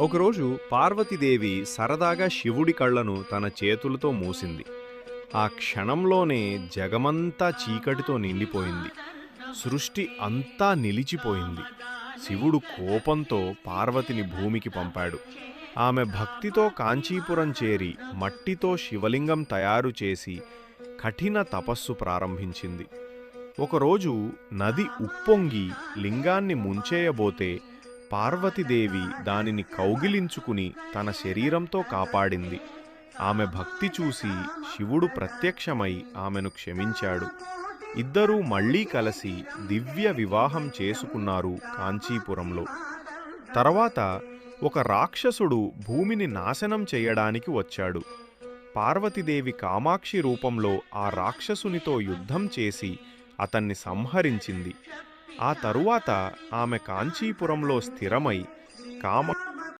ఒకరోజు పార్వతీదేవి సరదాగా శివుడి కళ్ళను తన చేతులతో మూసింది. ఆ క్షణంలోనే జగమంతా చీకటితో నిండిపోయింది. సృష్టి అంతా నిలిచిపోయింది. శివుడు కోపంతో పార్వతిని భూమికి పంపాడు. ఆమె భక్తితో కాంచీపురం చేరి మట్టితో శివలింగం తయారు చేసి కఠిన తపస్సు ప్రారంభించింది. ఒకరోజు నది ఉప్పొంగి లింగాన్ని ముంచేయబోతే పార్వతీదేవి దానిని కౌగిలించుకుని తన శరీరంతో కాపాడింది. ఆమె భక్తి చూసి శివుడు ప్రత్యక్షమై ఆమెను క్షమించాడు. ఇద్దరూ మళ్ళీ కలిసి దివ్య వివాహం చేసుకున్నారు కాంచీపురంలో. తర్వాత ఒక రాక్షసుడు భూమిని నాశనం చేయడానికి వచ్చాడు. పార్వతీదేవి కామాక్షి రూపంలో ఆ రాక్షసునితో యుద్ధం చేసి అతన్ని సంహరించింది. ఆ తరువాత ఆమె కాంచీపురంలో స్థిరమై కామ